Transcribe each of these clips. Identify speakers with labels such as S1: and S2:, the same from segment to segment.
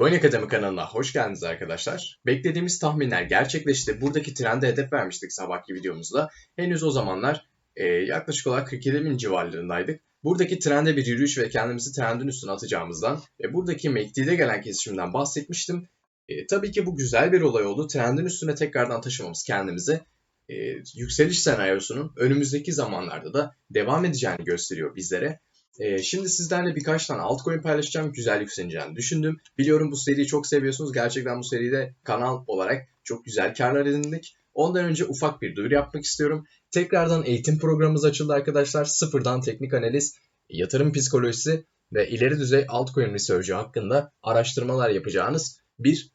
S1: Coin Akademi kanalına hoş geldiniz arkadaşlar. Beklediğimiz tahminler gerçekleşti. Buradaki trende hedef vermiştik sabahki videomuzda. Henüz o zamanlar e, yaklaşık olarak 47 bin civarlarındaydık. Buradaki trende bir yürüyüş ve kendimizi trendin üstüne atacağımızdan ve buradaki MACD'de gelen kesişimden bahsetmiştim. E, tabii ki bu güzel bir olay oldu. Trendin üstüne tekrardan taşımamız kendimizi e, yükseliş senaryosunun önümüzdeki zamanlarda da devam edeceğini gösteriyor bizlere. Ee, şimdi sizlerle birkaç tane altcoin paylaşacağım. Güzel yükseleceğini düşündüm. Biliyorum bu seriyi çok seviyorsunuz. Gerçekten bu seride kanal olarak çok güzel karlar edindik. Ondan önce ufak bir duyuru yapmak istiyorum. Tekrardan eğitim programımız açıldı arkadaşlar. Sıfırdan teknik analiz, yatırım psikolojisi ve ileri düzey altcoin research'ı hakkında araştırmalar yapacağınız bir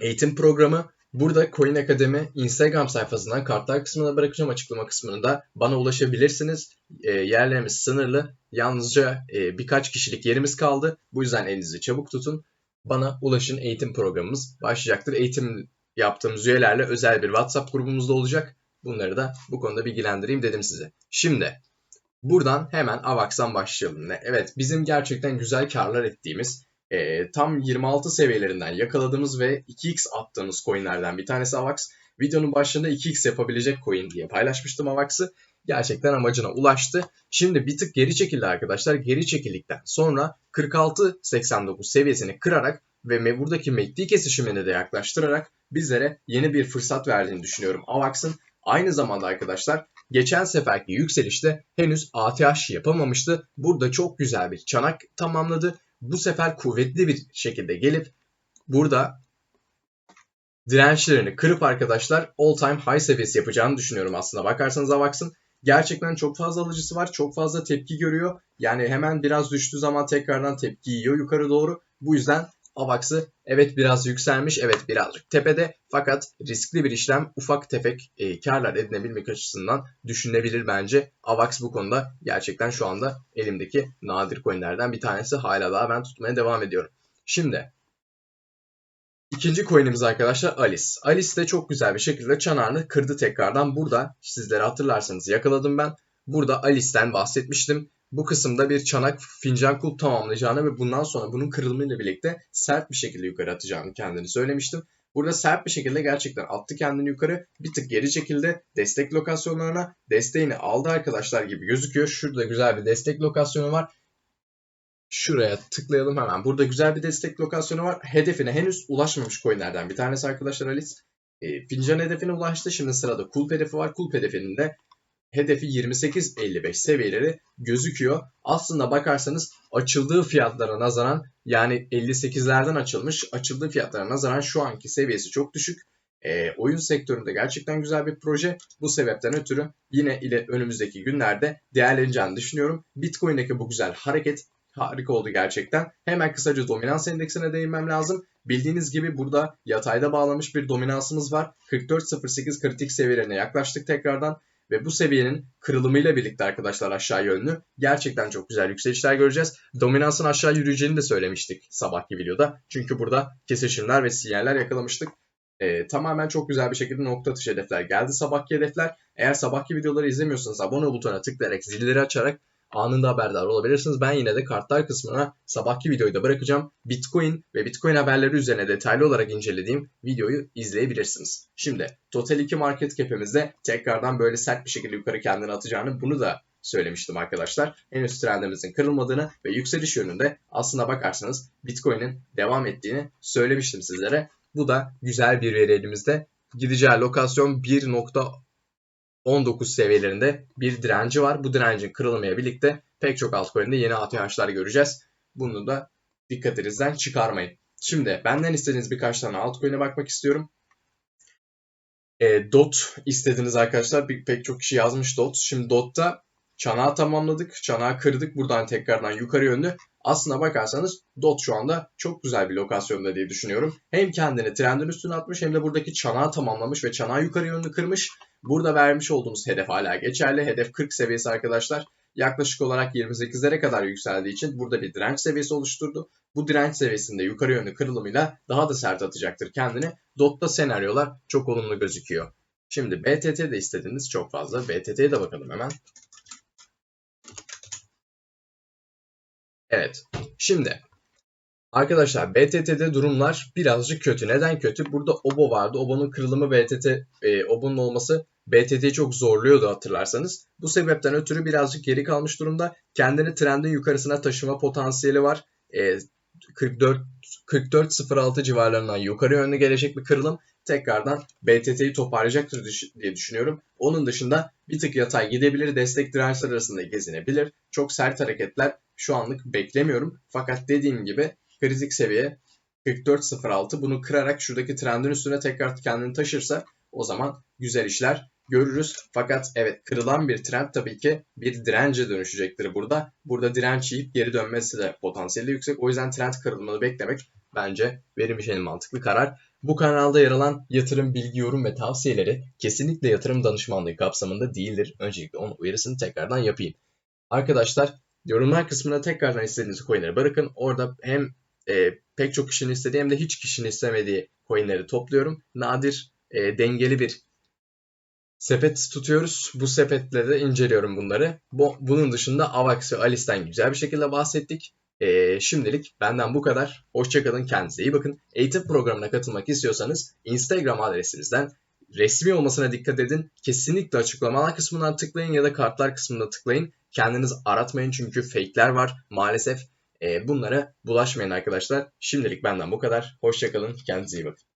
S1: eğitim programı. Burada Coin Akademi Instagram sayfasından kartlar kısmına bırakacağım açıklama kısmında bana ulaşabilirsiniz. E, yerlerimiz sınırlı. Yalnızca e, birkaç kişilik yerimiz kaldı. Bu yüzden elinizi çabuk tutun. Bana ulaşın eğitim programımız başlayacaktır. Eğitim yaptığımız üyelerle özel bir WhatsApp grubumuzda olacak. Bunları da bu konuda bilgilendireyim dedim size. Şimdi buradan hemen AVAX'tan başlayalım. Evet bizim gerçekten güzel karlar ettiğimiz e, tam 26 seviyelerinden yakaladığımız ve 2x attığımız coinlerden bir tanesi AVAX. Videonun başında 2x yapabilecek coin diye paylaşmıştım AVAX'ı. Gerçekten amacına ulaştı. Şimdi bir tık geri çekildi arkadaşlar. Geri çekildikten sonra 46.89 seviyesini kırarak ve buradaki MACD kesişimini de yaklaştırarak bizlere yeni bir fırsat verdiğini düşünüyorum AVAX'ın. Aynı zamanda arkadaşlar geçen seferki yükselişte henüz ATH yapamamıştı. Burada çok güzel bir çanak tamamladı bu sefer kuvvetli bir şekilde gelip burada dirençlerini kırıp arkadaşlar all time high seviyesi yapacağını düşünüyorum aslında. Bakarsanız Avax'ın gerçekten çok fazla alıcısı var. Çok fazla tepki görüyor. Yani hemen biraz düştüğü zaman tekrardan tepki yiyor yukarı doğru. Bu yüzden AVAX'ı evet biraz yükselmiş, evet birazcık tepede fakat riskli bir işlem ufak tefek e, karlar edinebilmek açısından düşünülebilir bence. AVAX bu konuda gerçekten şu anda elimdeki nadir coinlerden bir tanesi. Hala daha ben tutmaya devam ediyorum. Şimdi ikinci coinimiz arkadaşlar Alice. Alice de çok güzel bir şekilde çanağını kırdı tekrardan. Burada sizlere hatırlarsanız yakaladım ben. Burada Alice'den bahsetmiştim bu kısımda bir çanak fincan kulp tamamlayacağını ve bundan sonra bunun kırılımıyla birlikte sert bir şekilde yukarı atacağını kendini söylemiştim. Burada sert bir şekilde gerçekten attı kendini yukarı. Bir tık geri çekildi. Destek lokasyonlarına desteğini aldı arkadaşlar gibi gözüküyor. Şurada güzel bir destek lokasyonu var. Şuraya tıklayalım hemen. Burada güzel bir destek lokasyonu var. Hedefine henüz ulaşmamış coinlerden bir tanesi arkadaşlar Alice. E, fincan hedefine ulaştı. Şimdi sırada kulp hedefi var. Kulp hedefinin de hedefi 28.55 seviyeleri gözüküyor. Aslında bakarsanız açıldığı fiyatlara nazaran yani 58'lerden açılmış açıldığı fiyatlara nazaran şu anki seviyesi çok düşük. E, oyun sektöründe gerçekten güzel bir proje. Bu sebepten ötürü yine ile önümüzdeki günlerde değerleneceğini düşünüyorum. Bitcoin'deki bu güzel hareket harika oldu gerçekten. Hemen kısaca dominans endeksine değinmem lazım. Bildiğiniz gibi burada yatayda bağlamış bir dominansımız var. 44.08 kritik seviyelerine yaklaştık tekrardan. Ve bu seviyenin kırılımıyla birlikte arkadaşlar aşağı yönlü gerçekten çok güzel yükselişler göreceğiz. Dominansın aşağı yürüyeceğini de söylemiştik sabahki videoda. Çünkü burada kesişimler ve sinyaller yakalamıştık. Ee, tamamen çok güzel bir şekilde nokta atışı hedefler geldi sabahki hedefler. Eğer sabahki videoları izlemiyorsanız abone butonuna tıklayarak zilleri açarak anında haberdar olabilirsiniz. Ben yine de kartlar kısmına sabahki videoyu da bırakacağım. Bitcoin ve Bitcoin haberleri üzerine detaylı olarak incelediğim videoyu izleyebilirsiniz. Şimdi Total 2 market cap'imizde tekrardan böyle sert bir şekilde yukarı kendini atacağını bunu da söylemiştim arkadaşlar. Henüz trendimizin kırılmadığını ve yükseliş yönünde aslına bakarsanız Bitcoin'in devam ettiğini söylemiştim sizlere. Bu da güzel bir veri elimizde. Gideceği lokasyon 1. 19 seviyelerinde bir direnci var. Bu direncin kırılmaya birlikte pek çok altcoin'de yeni ATH'lar göreceğiz. Bunu da dikkatinizden çıkarmayın. Şimdi benden istediğiniz birkaç tane altcoin'e bakmak istiyorum. E, DOT istediniz arkadaşlar. Bir, pek çok kişi yazmış DOT. Şimdi DOT'ta çanağı tamamladık. Çanağı kırdık. Buradan tekrardan yukarı yönlü. Aslına bakarsanız DOT şu anda çok güzel bir lokasyonda diye düşünüyorum. Hem kendini trendin üstüne atmış hem de buradaki çanağı tamamlamış ve çanağı yukarı yönlü kırmış. Burada vermiş olduğumuz hedef hala geçerli. Hedef 40 seviyesi arkadaşlar. Yaklaşık olarak 28'lere kadar yükseldiği için burada bir direnç seviyesi oluşturdu. Bu direnç seviyesinde yukarı yönlü kırılımıyla daha da sert atacaktır kendini. DOT'ta senaryolar çok olumlu gözüküyor. Şimdi BTT de istediğiniz çok fazla. BTT'ye de bakalım hemen. Evet. Şimdi Arkadaşlar BTT'de durumlar birazcık kötü. Neden kötü? Burada OBO vardı. OBO'nun kırılımı BTT, e, OBO'nun olması BTT'yi çok zorluyordu hatırlarsanız. Bu sebepten ötürü birazcık geri kalmış durumda. Kendini trendin yukarısına taşıma potansiyeli var. E, 44 44.06 civarlarından yukarı yönlü gelecek bir kırılım tekrardan BTT'yi toparlayacaktır diye düşünüyorum. Onun dışında bir tık yatay gidebilir, destek dirençler arasında gezinebilir. Çok sert hareketler şu anlık beklemiyorum. Fakat dediğim gibi kritik seviye 44.06 bunu kırarak şuradaki trendin üstüne tekrar kendini taşırsa o zaman güzel işler görürüz. Fakat evet kırılan bir trend tabii ki bir dirence dönüşecektir burada. Burada direnç yiyip geri dönmesi de potansiyeli yüksek. O yüzden trend kırılmanı beklemek bence için en mantıklı karar. Bu kanalda yer alan yatırım bilgi, yorum ve tavsiyeleri kesinlikle yatırım danışmanlığı kapsamında değildir. Öncelikle onun uyarısını tekrardan yapayım. Arkadaşlar yorumlar kısmına tekrardan istediğiniz coinleri bırakın. Orada hem e, pek çok kişinin istediği hem de hiç kişinin istemediği coinleri topluyorum. Nadir, e, dengeli bir sepet tutuyoruz. Bu sepetle de inceliyorum bunları. Bu, bunun dışında Avax ve Alice'den güzel bir şekilde bahsettik. Ee, şimdilik benden bu kadar. Hoşçakalın, kendinize iyi bakın. Eğitim programına katılmak istiyorsanız Instagram adresinizden resmi olmasına dikkat edin. Kesinlikle açıklamalar kısmından tıklayın ya da kartlar kısmında tıklayın. Kendiniz aratmayın çünkü fake'ler var maalesef. E, bunlara bulaşmayın arkadaşlar. Şimdilik benden bu kadar. Hoşçakalın, kendinize iyi bakın.